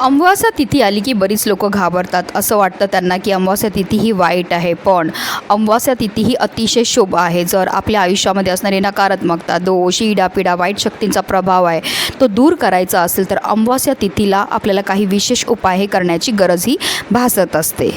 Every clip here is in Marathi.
अमावास्या तिथी आली की बरीच लोक घाबरतात. असं वाटतं त्यांना की अमावास्या तिथी ही वाईट आहे. पण अमावास्या तिथी ही अतिशय शुभ आहे. जर आपल्या आयुष्यामध्ये असणारी नकारात्मकता दोष इडापिडा वाईट शक्तींचा प्रभाव आहे तो दूर करायचा असेल तर अमावास्या तिथीला आपल्याला काही विशेष उपाय हे करण्याची गरजही भासत असते.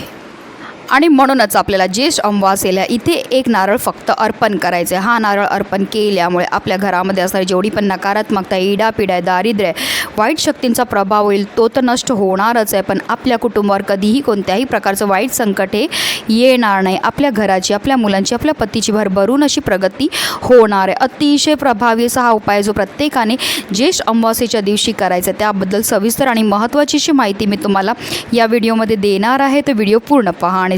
आणि म्हणूनच आपल्याला ज्येष्ठ अमावास्येला इथे एक नारळ फक्त अर्पण करायचं आहे हा नारळ अर्पण केल्यामुळे आपल्या घरामध्ये असणारी जेवढी पण नकारात्मकता इडापिडा आहे दारिद्र्य आहे वाईट शक्तींचा प्रभाव होईल तो तर नष्ट होणारच आहे. पण आपल्या कुटुंबावर कधीही कोणत्याही प्रकारचं वाईट संकट हे येणार नाही. आपल्या घराची आपल्या मुलांची आपल्या पतीची भरभरून अशी प्रगती होणार आहे. अतिशय प्रभावी असा हा उपाय जो प्रत्येकाने ज्येष्ठ अमावास्येच्या दिवशी करायचा आहे, त्याबद्दल सविस्तर आणि महत्त्वाची अशी माहिती मी तुम्हाला या व्हिडिओमध्ये देणार आहे. तर व्हिडिओ पूर्ण पहा आणि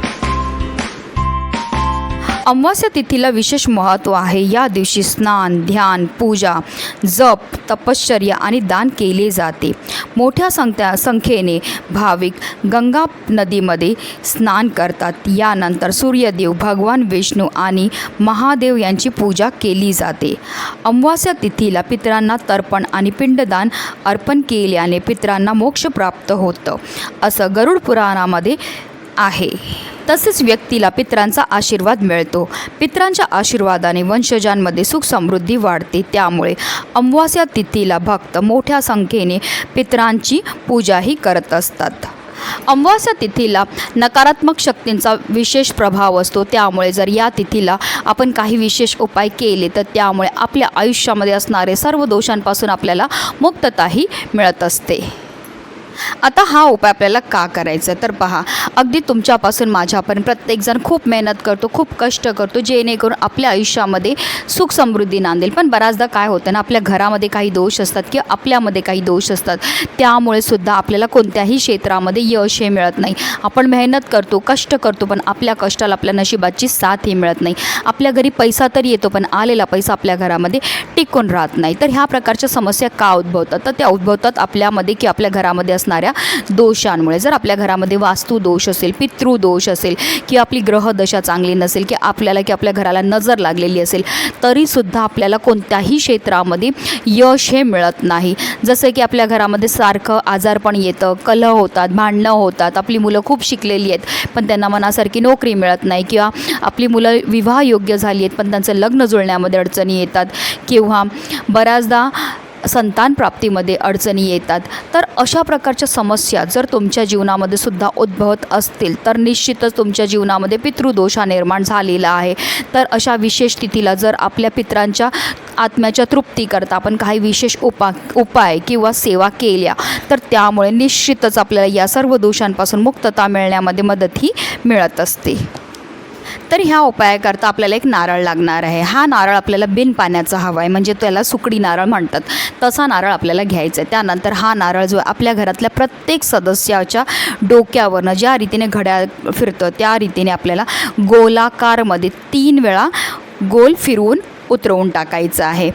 अमावस्या तिथीला विशेष महत्त्व आहे. या दिवशी स्नान ध्यान पूजा जप तपश्चर्या आणि दान केले जाते. मोठ्या संख्या संख्येने भाविक गंगा नदीमध्ये स्नान करतात. यानंतर सूर्यदेव भगवान विष्णू आणि महादेव यांची पूजा केली जाते. अमावस्या तिथीला पितरांना तर्पण आणि पिंडदान अर्पण केल्याने पितरांना मोक्ष प्राप्त होतं. असं गरुड पुराणामध्ये आहे. तसेच व्यक्तीला पितरांचा आशीर्वाद मिळतो. पितरांच्या आशीर्वादाने वंशजांमध्ये सुख समृद्धी वाढते. त्यामुळे अमावास्या तिथीला भक्त मोठ्या संख्येने पितरांची पूजाही करत असतात. अमावास्या तिथीला नकारात्मक शक्तींचा विशेष प्रभाव असतो. त्यामुळे जर या तिथीला आपण काही विशेष उपाय केले तर त्यामुळे आपल्या आयुष्यामध्ये असणारे सर्व दोषांपासून आपल्याला मुक्तताही मिळत असते. आता हा उपाय आपल्याला का करायचा तर पहा अगदी तुमच्यापासून माझ्यापर्यंत प्रत्येकजण खूप मेहनत करतो खूप कष्ट करतो जेणेकरून आपल्या आयुष्यामध्ये सुख समृद्धी नांदेल. पण बऱ्याचदा काय होतं ना आपल्या घरामध्ये काही दोष असतात किंवा आपल्यामध्ये काही दोष असतात त्यामुळे सुद्धा आपल्याला कोणत्याही क्षेत्रामध्ये यश हे मिळत नाही. आपण मेहनत करतो कष्ट करतो पण आपल्या कष्टाला आपल्या नशिबाची साथ ही मिळत नाही. आपल्या घरी पैसा तर येतो पण आलेला पैसा आपल्या घरामध्ये टिकून राहत नाही. तर ह्या प्रकारच्या समस्या का उद्भवतात? तर त्या उद्भवतात आपल्यामध्ये की आपल्या घरामध्ये असणाऱ्या दोषांमुळे. जर आपल्या घरामध्ये वास्तू दोष असेल पितृदोष असेल किंवा आपली ग्रहदशा चांगली नसेल की आपल्याला की आपल्या घराला नजर लागलेली असेल तरीसुद्धा आपल्याला कोणत्याही क्षेत्रामध्ये यश हे मिळत नाही. जसं की आपल्या घरामध्ये सारखं आजारपण येतं कलह होतात भांडणं होतात आपली मुलं खूप शिकलेली आहेत पण त्यांना मनासारखी नोकरी मिळत नाही किंवा आपली मुलं विवाहयोग्य झाली आहेत पण त्यांचं लग्न जुळण्यामध्ये अडचणी येतात किंवा बऱ्याचदा संतान प्राप्तीमध्ये अडचणी येतात. तर अशा प्रकारच्या समस्या जर तुमच्या जीवनामध्ये सुद्धा उद्भवत असतील तर निश्चितच तुमच्या जीवनामध्ये पितृदोष हा निर्माण झालेला आहे. तर अशा विशेष तिथीला जर आपल्या पित्रांच्या आत्म्याच्या तृप्तीकरता आपण काही विशेष उपा उपाय किंवा सेवा केल्या तर त्यामुळे निश्चितच आपल्याला या सर्व दोषांपासून मुक्तता मिळण्यामध्ये मदतही मिळत असते. तर ह्या उपायाकरता आपल्याला एक नारळ लागणार आहे. हा नारळ आपल्याला बिन पाण्याचा हवा आहे म्हणजे त्याला सुकडी नारळ म्हणतात. तसा नारळ आपल्याला घ्यायचा आहे. त्यानंतर हा नारळ जो आपल्या घरातल्या प्रत्येक सदस्याच्या डोक्यावरनं ज्या रीतीने घड्याळ फिरतं त्या रीतीने आपल्याला गोलाकारमध्ये तीन वेळा गोल फिरवून उतरवून टाकायचं आहे.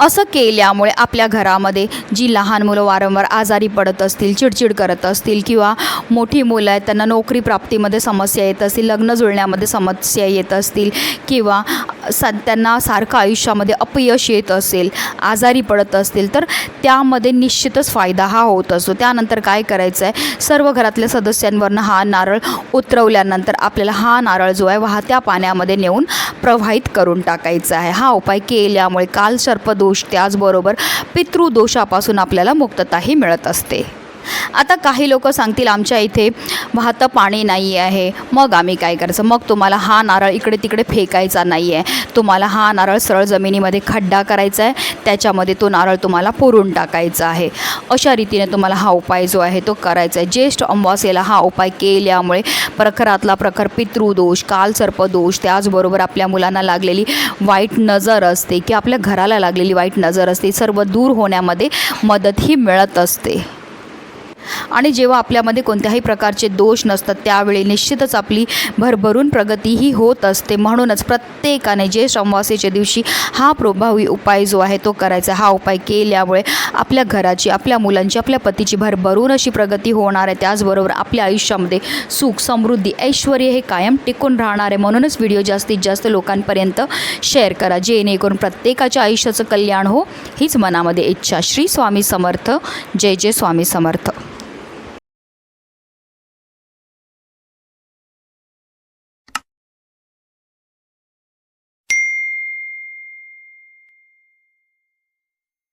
असं केल्यामुळे आपल्या घरामध्ये जी लहान मुलं वारंवार आजारी पडत असतील चिडचिड करत असतील किंवा मोठी मुलं आहेत त्यांना नोकरी प्राप्तीमध्ये समस्या येत असतील लग्न जुळण्यामध्ये समस्या येत असतील किंवा सा त्यांना सारखं आयुष्यामध्ये अपयश येत असेल आजारी पडत असतील तर त्यामध्ये निश्चितच फायदा हा होत असतो. त्यानंतर काय करायचं आहे सर्व घरातल्या सदस्यांवरनं हा नारळ उतरवल्यानंतर आपल्याला हा नारळ जो आहे वाहत्या पाण्यामध्ये नेऊन प्रवाहित करून टाकायचा आहे. हा उपाय केल्यामुळे काल सर्पदोष त्याचबरोबर पितृदोषापासून आपल्याला मुक्तताही मिळत असते. आता काही लोक सांगतील आमच्या इथे वाहतं पाणी नाही आहे. मग आम्ही काय करायचं? मग तुम्हाला हा नारळ इकडे तिकडे फेकायचा नाही आहे तुम्हाला हा नारळ सरळ जमिनीमध्ये खड्डा करायचा आहे. त्याच्यामध्ये तो नारळ तुम्हाला पुरून टाकायचा आहे. अशा रीतीने तुम्हाला हा उपाय जो आहे तो करायचा आहे. ज्येष्ठ अमावास्येला हा उपाय केल्यामुळे प्रखरातला प्रखर पितृदोष कालसर्पदोष त्याचबरोबर आपल्या मुलांना लागलेली वाईट नजर असते की आपल्या घराला लागलेली वाईट नजर असते सर्व दूर होण्यामध्ये मदतही मिळत असते. आणि जेव्हा आपल्यामध्ये कोणत्याही प्रकारचे दोष नसतात त्यावेळी निश्चितच आपली भरभरून प्रगतीही होत असते. म्हणूनच प्रत्येकाने जे सोमवासीच्या दिवशी हा प्रभावी उपाय जो आहे तो करायचा. हा उपाय केल्यामुळे आपल्या घराची आपल्या मुलांची आपल्या पतीची भरभरून अशी प्रगती होणार आहे. त्याचबरोबर आपल्या आयुष्यामध्ये सुख समृद्धी ऐश्वर हे कायम टिकून राहणार आहे. म्हणूनच व्हिडिओ जास्तीत जास्त लोकांपर्यंत शेअर करा. जेणेकरून प्रत्येकाच्या आयुष्याचं कल्याण हो हीच मनामध्ये इच्छा. श्री स्वामी समर्थ. जय जय स्वामी समर्थ.